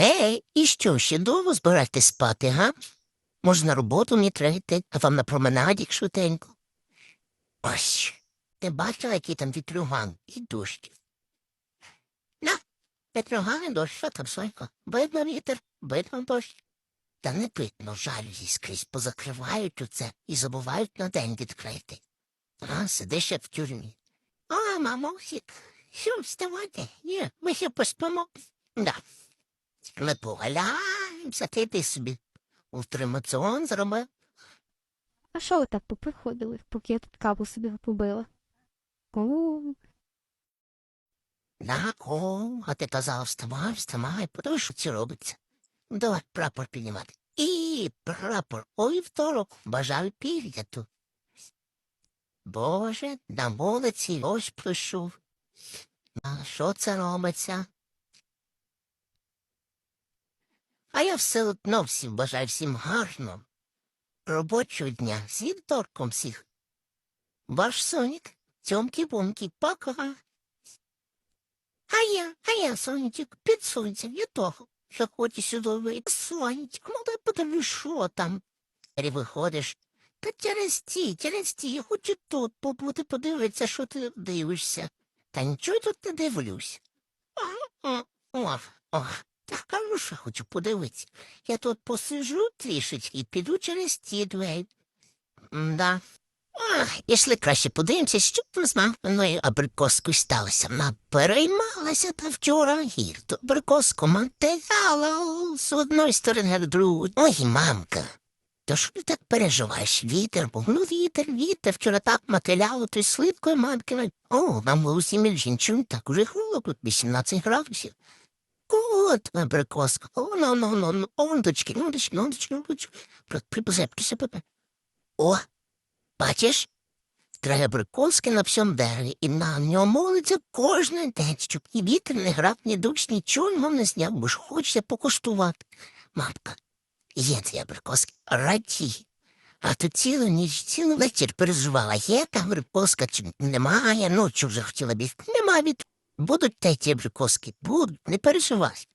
Ей, і що, ще довго збираєтесь спати, га? Може, на роботу не трете, а вам на променаді швиденько? Ось, ти бачила, який там вітрюган і дощ. На, вітрюган і дощ, що там, Сонько? Видно вітер, видно дощ. Та не видно, жалюзі скрізь позакривають оце і забувають на день відкрити. А, сидиш як в тюрмі. А, мамусік, що вставати? Ні, ми ще поспимо. Да. Ми погуляємося, ти ти собі ультрамаціон зробив. А що ви так поприходили, поки я тут каву собі побила? О, На, о, а ти казав, вставай, вставай, подивись, що це робиться. Давай прапор піднімати. І прапор у вівторок бажаю пір'яту. Боже, на вулиці ось прийшов. А що це робиться? А я все одно всім бажаю всім гарного робочого дня з вівторком всіх. Ваш сонік, цьомкі-бомкі, пока. А я, а я, сонечек, під сонцем, я того, що хоче сюди вийти. Сонечек, ну дай подивлюсь, що там. І виходиш. Та через ті, через ті, я хочу тут побути, подивитися, що ти дивишся. Та нічого тут не дивлюсь. О, о, о, що хочу подивитися. Я тут посижу трішечки і піду через ті двері. Да. Якщо краще подивимося, що там з маминою абрикоскою сталося. Переймалася та вчора гірто абрикоску мотигала з одної сторони до другої. Ой, мамка, то що ти так переживаєш? Вітер був, ну вітер, вітер, вчора так мотиляло, то й слідкою мамкина. О, нам у сім'ї жінчун так уже холодно, тут 18 градусів. От, абрикоска, о, ну, ну, ну, ну, ондочки, ондочки, ондочки, ондочки. Припозепкися, пепе. О, Бачиш? Треба бриколське на всьому дереві, і на ньому молиться кожен день, щоб ні вітер, ні грав, ні дощ, нічого не зняв, бо ж хочеться покуштувати. Мамка, є це абрикоски, раді. А то цілу ніч, цілу вечір переживала, є та абрикоска чи немає, ночі вже хотіла бігти. Нема від. Будуть те ті абрикоски, будуть, не переживай.